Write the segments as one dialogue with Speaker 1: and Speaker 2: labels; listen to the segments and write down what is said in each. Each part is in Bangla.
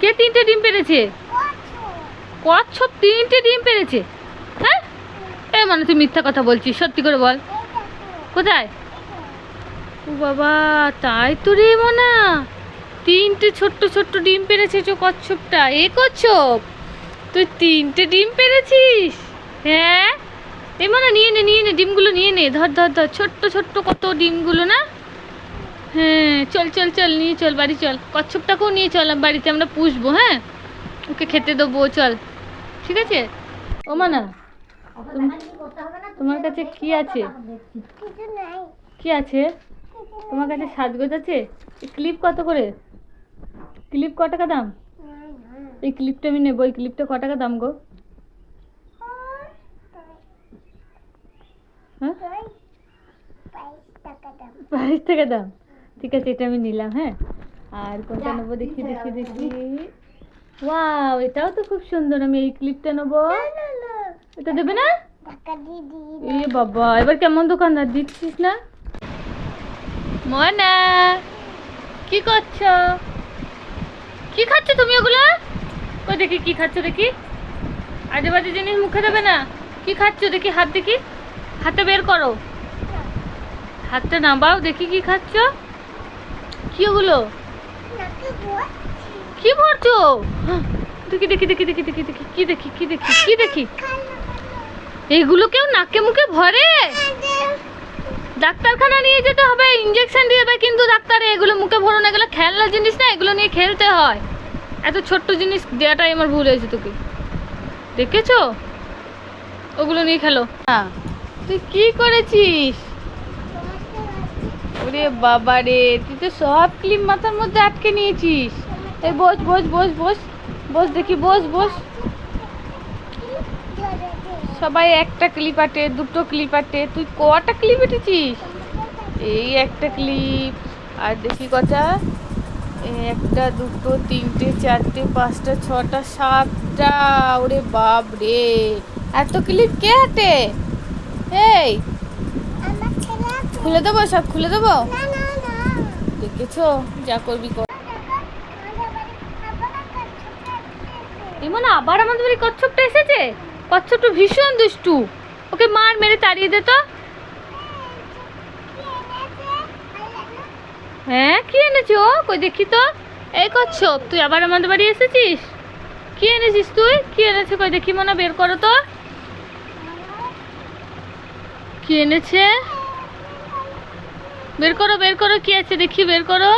Speaker 1: কে তিনটে ডিম পেরেছে? কচ্ছপ তিনটে ডিম পেরেছে। হ্যাঁ? এ মানে তুই মিথ্যা কথা বলছিস, সত্যি করে বল। কোথায়? ও বাবা, তাই তো রে মনা। তিনটে ছোট্ট ছোট্ট ডিম পেরেছে চো কচ্ছপটা। এ কচ্ছপ, তুই তিনটে ডিম পেরেছিস? হ্যাঁ? এ মনে, নিয়ে নে নিয়ে নে, ডিমগুলো নিয়ে নে। ধর ধর ধর, ছোট্ট ছোট্ট কত ডিমগুলো না? হ্যাঁ চল চল চল নিয়ে চল বাড়ি চল। কচ্ছপটাকেও নিয়ে চল বাড়িতে আমরা পুষবো হ্যাঁ? ওকে খেতে দেবো চল। ঠিক আছে? ও মানা তোমার কাছে কি আছে? কি আছে? তোমার কাছে সাজগোজ আছে? এই ক্লিপ কত করে? ক্লিপ ক টাকা দাম? এই ক্লিপটা আমি নেব এই ক্লিপটা ক টাকা দাম গো? হ্যাঁ? বাইশ টাকা দাম। ঠিক আছে এটা আমি নিলাম হ্যাঁ? আর কোনটা নেব দেখি দেখি দেখি। ওয়াও এটাও তো খুব সুন্দর আমি এই ক্লিপটা নেব। এটা দেবে না? এ বাবা এবার কেমন দোকানদার দিচ্ছিস না? মনা কি করছ? কি খাচ্ছ তুমি ওগুলো? ওই দেখি কি খাচ্ছ দেখি? আজে বাজে জিনিস মুখে দেবে না? কি খাচ্ছ দেখি হাত দেখি। হাতে বের করো। হাতটা নামাও দেখি কি খাচ্ছ। কি ওগুলো কি ভরছো দেখি দেখি দেখি দেখি দেখি দেখি কি দেখি কি দেখি কি দেখি? এইগুলো কেউ নাকে মুখে ভরে? ডাক্তারখানা নিয়ে যেতে হবে ইঞ্জেকশন দিয়ে দেবে কিন্তু ডাক্তার এগুলো মুখে ভরো না এগুলো খেলনা জিনিস না এগুলো নিয়ে খেলতে হয়। এত ছোট্ট জিনিস দেওয়াটাই আমার ভুল হয়েছে তোকে। দেখেছ? ওগুলো নিয়ে খেলো। হ্যাঁ। তুই কি করেছিস? ওরে বাবা রে, তুই তো সব ক্লিপ মাথার মধ্যে আটকে নিয়েছিস। এই বস বস বস বস বস দেখি, বস বস। সবাই একটা ক্লিপ আটে, দুটো ক্লিপ আটে, তুই কটা ক্লিপ এঁটেছিস? এই একটা ক্লিপ। আর দেখি কটা। একটা, দুটো, তিনটে, চারটে, পাঁচটা, ছটা, সাতটা। ওরে বাপ রে এত ক্লিপ কে হাতে এই খুলে দেবো সব খুলে দেবো? দেখেছ? যা করবি কর। এমন আবার আমাদের বাড়ি কচ্ছপটা এসেছে? কচ্ছপটা ভীষণ দুষ্টু। ওকে মার মেরে তাড়িয়ে দে তো। হ্যাঁ কি এনেছো কই দেখি তো। এই কচ্ছপ তুই আবার আমাদের বাড়ি এসেছিস? কি এনেছিস তুই? কি এনেছে কই দেখি মনে বের করো তো। কি এনেছে? বের করো বের করো, কি আছে দেখি, বের করো।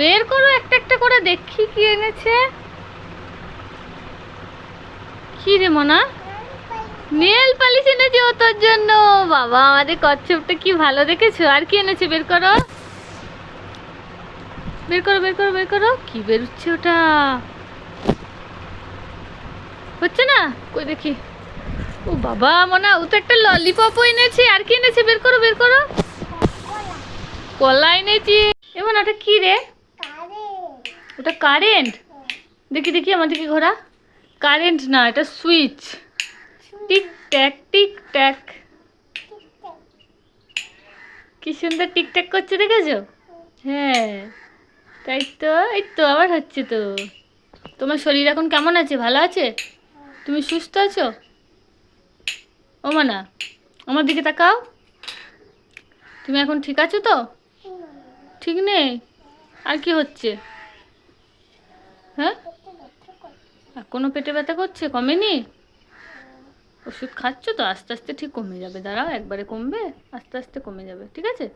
Speaker 1: বের করো একটা একটা করে, দেখি কি এনেছে। কি রে মনা? নেল পালিশ এনেছে ও তোর জন্য। বাবা, আমাদের কচ্ছপটা কি ভালো দেখেছ? আর কি এনেছে? বের করো। বের করো বের করো বের করো। কি বেরোচ্ছে ওটা? হচ্ছে না? কই দেখি। ও বাবা, মনা, ও তো একটা ললিপপও এনেছে। আর কি এনেছে? বের করো বের করো। কলা এনেছি। এমন ওটা কি রে? ওটা কারেন্ট দেখি দেখি আমার দিকে ঘোরা। কারেন্ট না, এটা switch tic tac tic tac. কি সুন্দর টিকট্যাক করছে, দেখেছ? হ্যাঁ। তাই তো, এই তো আবার হচ্ছে তো। তোমার শরীর এখন কেমন আছে? ভালো আছে? তুমি সুস্থ আছো? ও মানা, আমার দিকে তাকাও। তুমি এখন ঠিক আছো তো? ঠিক নেই? আর কি হচ্ছে? হ্যাঁ? আর কোনো পেটে ব্যথা করছে? কমেনি? ওষুধ খাচ্ছ তো, আস্তে আস্তে ঠিক কমে যাবে। দাঁড়াও, একবারে কমবে, আস্তে আস্তে কমে যাবে, ঠিক আছে?